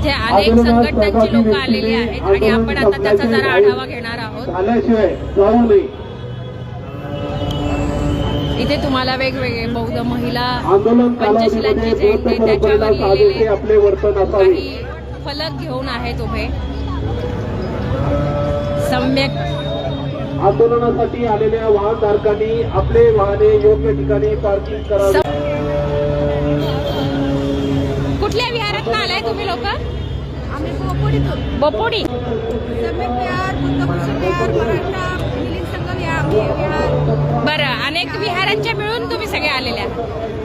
इथे अनेक संघटनांची लोक आलेली आहेत आणि आपण आता त्याचा जरा आढावा घेणार आहोत. इथे तुम्हाला वेगवेगळे बौद्ध महिला पंचशिलांची जयंती त्याच्यावर लिहिलेले आपले वर्तन असावे. काही फलक घेऊन आहेत उभे. सम्यक आंदोलनासाठी आलेल्या वाहनधारकांनी आपले वाहने योग्य ठिकाणी पार्किंग करावे. विहारात आलाय तुम्ही लोक आम्ही बोपोडी? सम्यक विहार बुद्धभूषण विहार मराठा मिलिंद संघ विहार विहार बरं अनेक विहारांच्या मिळून तुम्ही सगळे आलेल्या.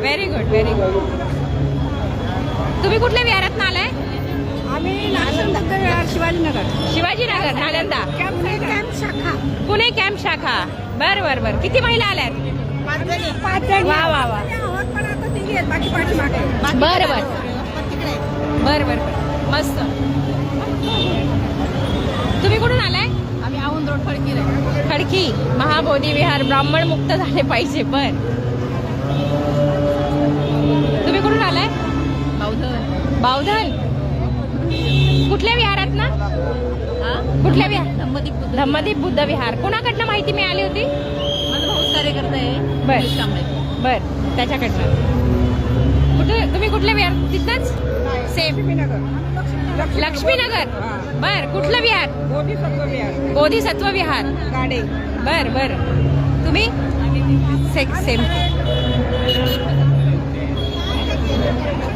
व्हेरी गुड व्हेरी गुड तुम्ही कुठल्या विहारात आलाय? आम्ही नागसंदग्ध विहार शिवाजीनगर. शिवाजीनगर नालंदा. कॅम्प कॅम्प शाखा. पुणे कॅम्प शाखा. बर बर बर. किती महिला आल्यात? पाच जणी. वा, वा, वा. पण बाकी. बर बर. बर बर बर. मस्त. तुम्ही कुठून आलाय? आम्ही औंध रोड फडकी खडकी. महाबोधी विहार ब्राह्मण मुक्त झाले पाहिजे बर. तुम्ही कुठून आलाय? बौद्ध बावधन. कुठल्या विहारात ना? कुठल्या विहार? धम्मदीप बुद्ध धम्मदीप बुद्ध विहार. कोणाकडनं माहिती मिळाली होती? माझा भाऊ कार्यकर्ता आहे बर. बर. त्याच्याकडनं. कुठे तुम्ही कुठल्या विहार तिथंच? सेम लक्ष्मीनगर. बर कुठलं विहार? बोधिसत्व विहार. बोधिसत्व विहार गाडे. बर बर. तुम्ही? सेम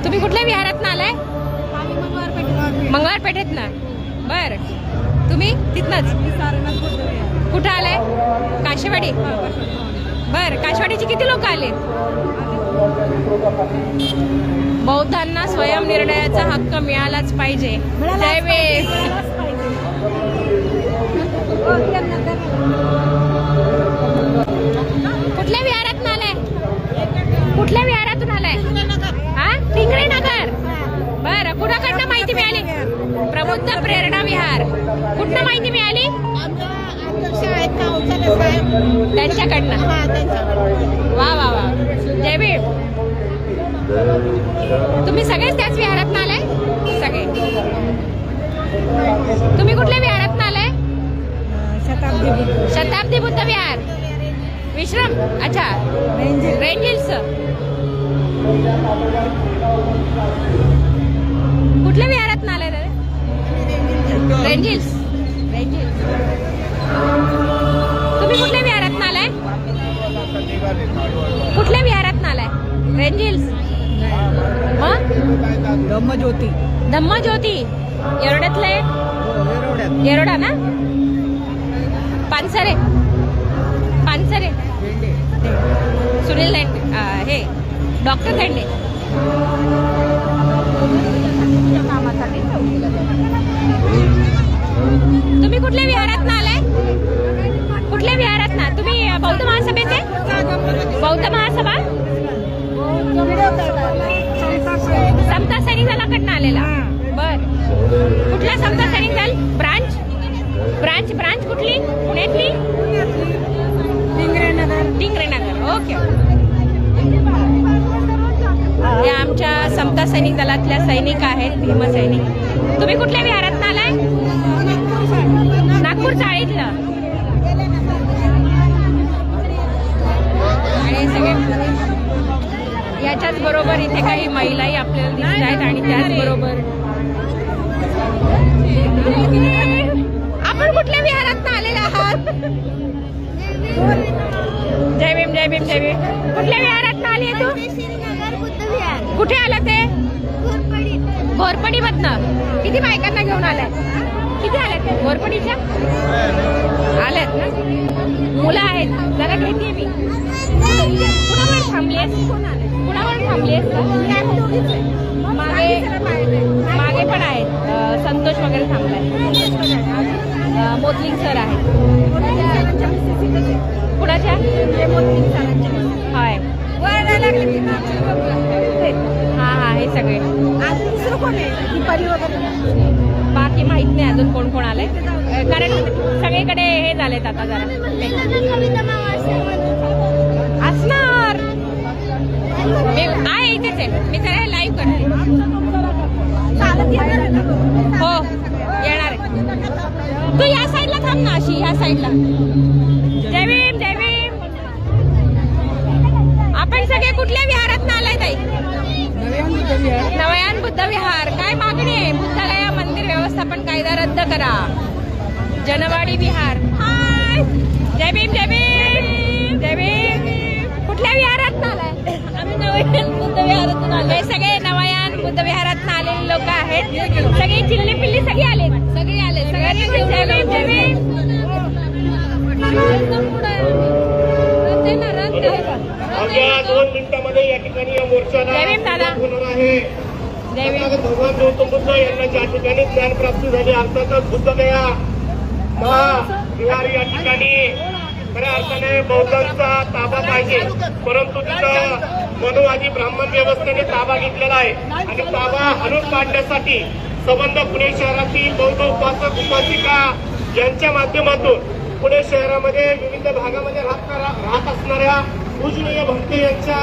तुम्ही कुठल्या विहारात आलाय? आम्ही मंगळवार पेठेत ना बर. तुम्ही? तिथनच. कुठं आलाय? काशेवाडी. बर काशेवाडीचे किती लोक आले बौद्धांना स्वयंनिर्णयाचा हक्क मिळालाच पाहिजे. कुठल्या विहारातून आलाय? कुठल्या विहारातून आलाय? हा? टिंगरे नगर. बर कुणाकडनं माहिती मिळाली? प्रबुद्ध प्रेरणा विहार. कुठनं माहिती मिळाली? त्यांच्याकडनं. वा वा वा. जय भीम तुम्ही सगळेच त्याच विहारात आलाय? सगळे. तुम्ही कुठल्या विहारात आलाय? शताब्दी बुद्ध शताब्दी बुद्ध विहार. विश्रम. अच्छा. रेंजिल्स. कुठल्या विहारात आलाय दादा? रेंजिल्स. रेंजिल्स. तुम्ही कुठल्या विहारात आलाय? कुठल्या विहारात आलाय? रेंजिल्स. मग? ब्रह्मज्योती. धम्मज्योती एरड्यातले येरोडा ना? पानसरे. पानसरे. सुनील अं, हे. डॉक्टर धेंडे तुम्ही कुठल्या विहारात आलाय? कुठल्या विहारात ना? तुम्ही बौद्ध महासभेचे बौद्ध महासभा? समता सैनिक दलाकडनं आलेला. बर. कुठला समता सैनिक दल? ब्रांच? ब्रांच ब्रांच कुठली? पुण्यातली? टिंगरे नगर ओके. या आमच्या समता सैनिक दलातल्या सैनिक आहेत भीमसैनिक तुम्ही कुठल्या विहारात आलाय? नागपूर चाळीतलं. आणि सगळे याच्याच बरोबर इथे काही महिलाही आपल्याला दिसत आहेत आणि त्याचबरोबर आपण कुठल्या विहारात आलेला आहात? जय भीम जय भीम जय भीम. कुठल्या विहारात आली तू? कुठे आला ते? घोरपडी मधनं किती बायकांना घेऊन आलाय? किती आल्यात ते? घोरपडीच्या? आल्यात ना? मुलं आहेत. जरा घेते मी. कुणावर थांबलीस कुणावर थांबलीस मागे मागे पण आहेत. संतोष वगैरे थांबलाय. अं, मोतलिंग सर आहेत. कुणाच्या? हाय. हा हा हे सगळे. बाकी माहीत नाही अजून कोण कोण आलंय. कारण लेट आलेत आता जरा. असणार. मी आहे इथेच आहे. मी जरा लाईव्ह करते. हो येणार आहे. तू या साईडला थांब ना अशी या साईडला जय जयवीम आपण सगळे कुठल्या विहारात ना आलाय ताई? नवयान बुद्ध विहार. काय मागणी आहे? बुद्धगया मंदिर व्यवस्थापन कायदा रद्द करा. जनवाडी विहार. हाय. जय भीम जय भीम. जय भीम. कुठल्या विहारात आलाय? आम्ही नवयान बुद्ध विहारातून आलोय सगळे नवयान बुद्ध विहारात आलेले लोक आहेत. सगळे चिल्ली पिल्ली सगळे आले सगळे आले सगळ्यांनी जय भीम जय भीम. मिनिटांमध्ये या ठिकाणी या मोर्चाला होणार आहे. भगवान गौतम बुद्ध यांना ज्या ठिकाणी ज्ञान प्राप्ती झाली अर्थातच बुद्धगया महाविहार या ठिकाणी खऱ्या अर्थाने बौद्धांचा ताबा पाहिजे. परंतु तिथं मनुवादी ब्राह्मण व्यवस्थेने ताबा घेतलेला आहे. आणि ताबा हलून काढण्यासाठी संबंध पुणे शहरातील बौद्ध उपासक उपासिका यांच्या माध्यमातून पुणे शहरामध्ये विविध भागामध्ये राहत राहत असणाऱ्या पूजनीय भक्ती यांच्या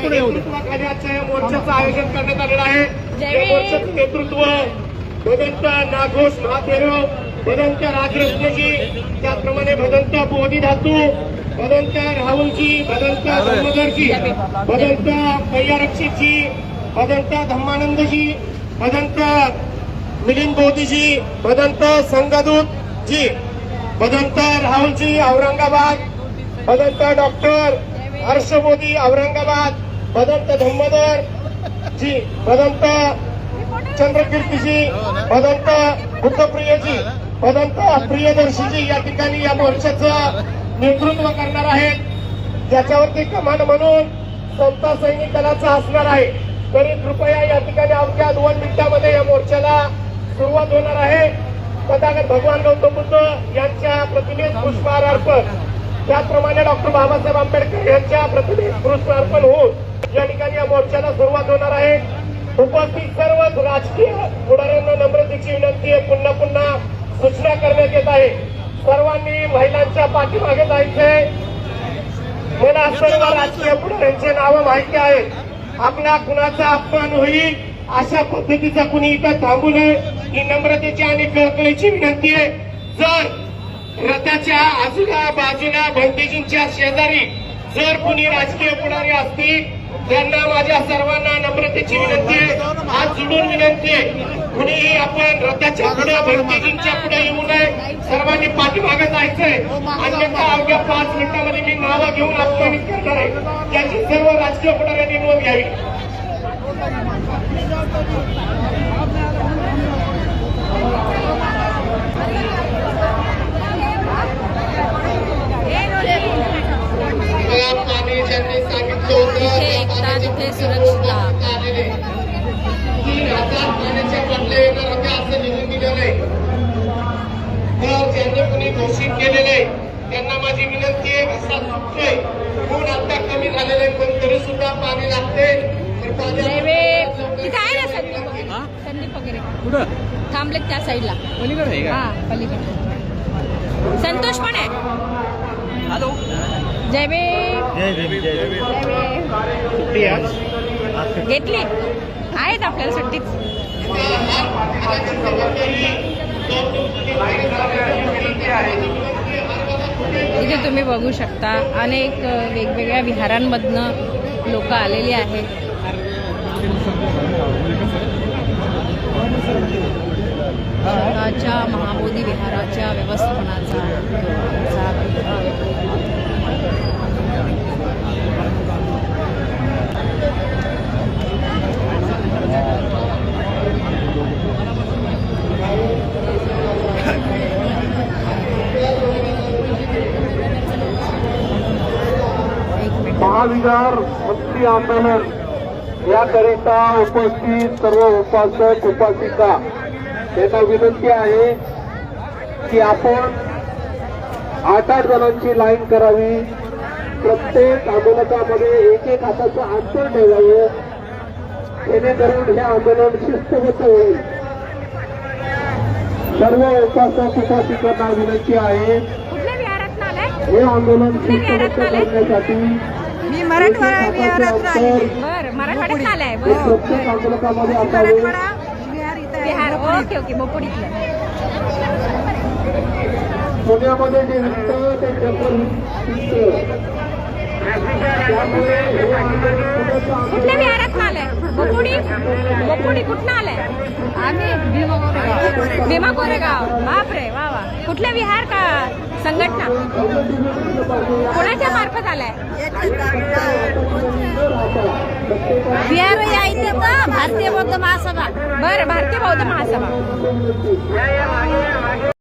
नेतृत्वाखाली आजच्या या मोर्चाचं आयोजन करण्यात आलेलं आहे. जय या. मोर्चाचं नेतृत्व भदंत नागोष महादेव भदंत राजरत्नजी त्याचप्रमाणे भदंत बोधी धातू भदंत राहुलजी भदंत धर्मधरजी भदंत कैयारक्षितजी भदंत धम्मानंदजी भदंत मिलिंद बोधीजी भदंत संगदूत जी भदंत राहुलजी औरंगाबाद भदंत डॉक्टर हर्ष मोदी औरंगाबाद भदंत धम्मदर जी भदंत चंद्रकीर्तीजी भदंत बुद्धप्रियजी भदंत प्रियदर्शीजी या ठिकाणी या मोर्चाचं नेतृत्व करणार आहेत. ज्याच्यावरती कमांड म्हणून समता सैनिक दलाचा असणार आहे. तरी कृपया या ठिकाणी अवघ्या दोन मिनिटांमध्ये या मोर्चाला सुरुवात होणार आहे. तथागत भगवान गौतम बुद्ध यांच्या प्रतिमेस पुष्पहार अर्पण त्याचप्रमाणे डॉक्टर बाबासाहेब आंबेडकर यांच्या प्रतिमेस पुष्पार्पण होऊन या ठिकाणी या मोर्चाला सुरुवात होणार आहे. उपस्थित सर्वच राजकीय पुढाऱ्यांना नम्रतेची विनंती आहे. पुन्हा पुन्हा सूचना करण्यात येत आहे. सर्वांनी महिलांच्या पाठीमागे जायचे. मला सर्व राजकीय पुढाऱ्यांचे नावं माहिती आहेत. आपला कुणाचा अपमान होईल अशा पद्धतीचा कुणी इथं थांबू नये. ही नम्रतेची आणि कळकळीची विनंती आहे. जर रथाच्या आजूला बाजूला भंतेजींच्या शेजारी जर कुणी राजकीय पुढारी असतील त्यांना माझ्या सर्वांना नम्रतेची विनंती आहे. आज जुडून विनंती आहे. कुणीही आपण रथाच्या पुढे भंतेजींच्या पुढे येऊ नये. सर्वांनी पाठीमागे जायचंय. अन्यथा अवघ्या पाच मिनिटांमध्ये मी नावं घेऊन अपमानित करणार आहे. त्याची सर्व राजकीय पुढाऱ्यांनी नोंद घ्यावी. Thank you. लिहून दिलेलं आहे तर ज्यांनी कुणी घोषित केलेलं आहे त्यांना माझी विनंती आहे घसा सुटतोय. ऊन आता कमी झालेलं आहे पण तरी सुद्धा पाणी लागते तर ताज्या जय भीम तिथे आहे ना संदीप वगैरे? थांबलेत त्या साईडला. पलीकडे आहे का? हा पलीकडे. संतोष पण आहे. जय भीम. घेतली. आहेत आपल्याला सुट्टीच. इथे तुम्ही बघू शकता अनेक वेगवेगळ्या विहारांमधनं लोक आलेली आहेत. शहराच्या महाबोधी विहाराच्या व्यवस्थापनाचा महाविहार भक्ती आंदोलन याकरिता उपस्थित सर्व उपासक उपासिका यांना विनंती आहे की आपण आठ आठ जणांची लाईन करावी. प्रत्येक आंदोलकामध्ये एक एक हाताचं अंतर ठेवावं. जेणेकरून हे आंदोलन शिस्तबद्ध होईल. सर्व उपासक उपासिकांना विनंती आहे हे आंदोलन शिस्तबद्ध करण्यासाठी मराठवाडा विहारात राहिली. बर मराठवाड्यात आलाय हे मराठवाडा विहार इथं. बिहार ओके ओके बोपोडीतलं. पुण्यामध्ये कुठल्या विहारात आलाय? बोपुडी बोपुडी कुठनं आलाय? आम्ही भीमा कोरेगाव. बापरे वा वा. कुठल्या विहार का संघटना? कोणाच्या मार्फत आलाय? बिहार या इथे भारतीय बौद्ध महासभा. बरं भारतीय बौद्ध महासभा.